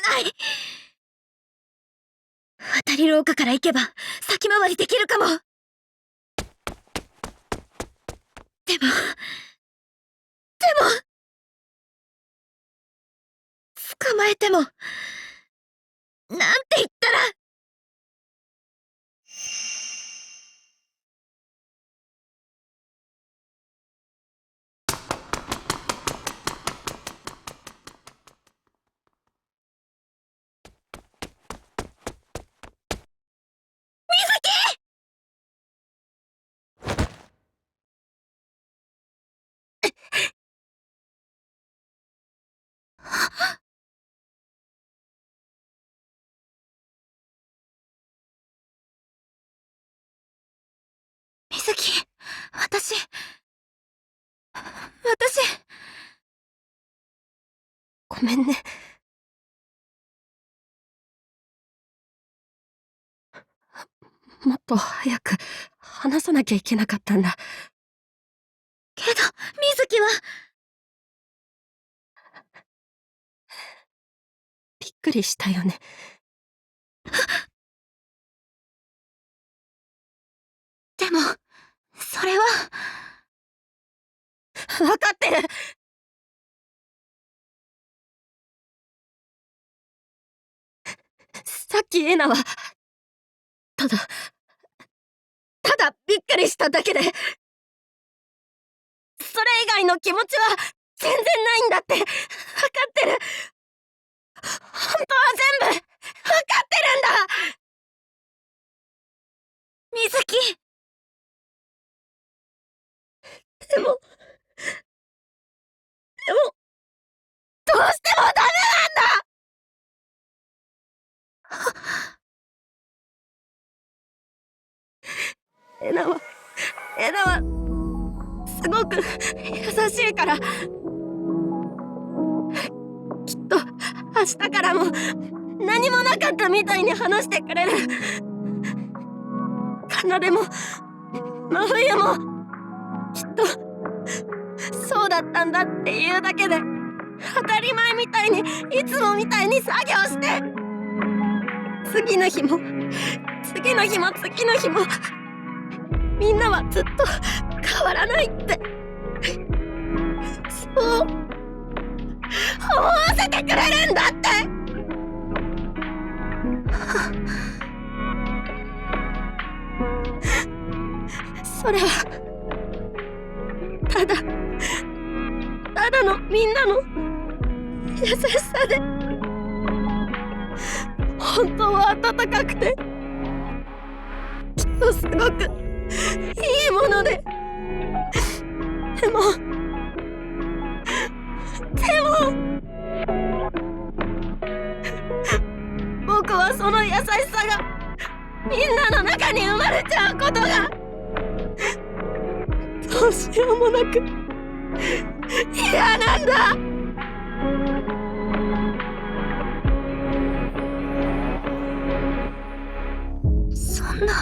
ない。渡り廊下から行けば先回りできるかも。でも、でも、捕まえても、なんて言ったら、水木、私、私、ごめんね。もっと早く話さなきゃいけなかったんだ。けど、水木は、びっくりしたよね。それは、わかってる。さっきエナは、ただ、ただびっくりしただけで、それ以外の気持ちは全然ないんだって、わかってる。本当は全部、わかってるんだ。水木でも、でも、どうしてもダメなんだ。エナは、エナは、すごく優しいから、きっと明日からも何もなかったみたいに話してくれる。奏も、真冬も、きっと、そうだったんだっていうだけで、当たり前みたいに、いつもみたいに作業して、次の日も、次の日も次の日も、みんなはずっと変わらないって、そう、思わせてくれるんだって。それは、ただ、ただのみんなの優しさで、本当は温かくて、きっとすごくいいもので、でも、でも、僕はその優しさがみんなの中に生まれちゃうことがどうしようもなく嫌なんだ。そんな、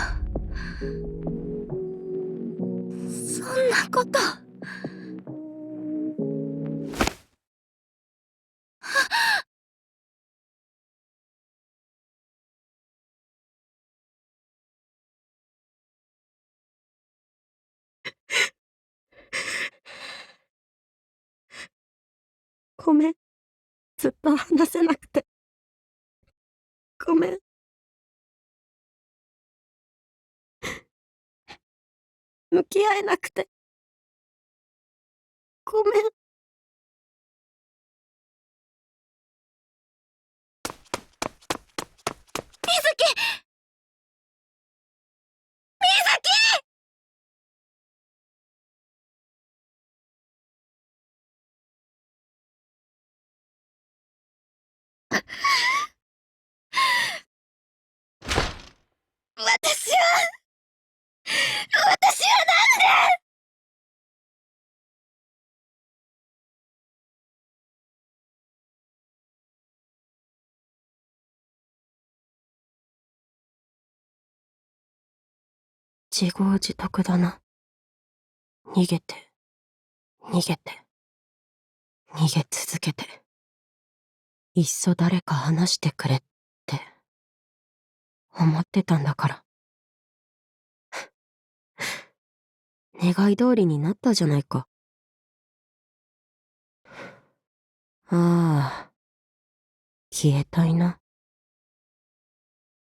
そんなこと。ごめん。ずっと話せなくて。ごめん。向き合えなくて。ごめん。水木！水木！私 自業自得だな逃げて逃げて逃げ続けていっそ誰か話してくれって思ってたんだから。願い通りになったじゃないか。ああ、消えたいな。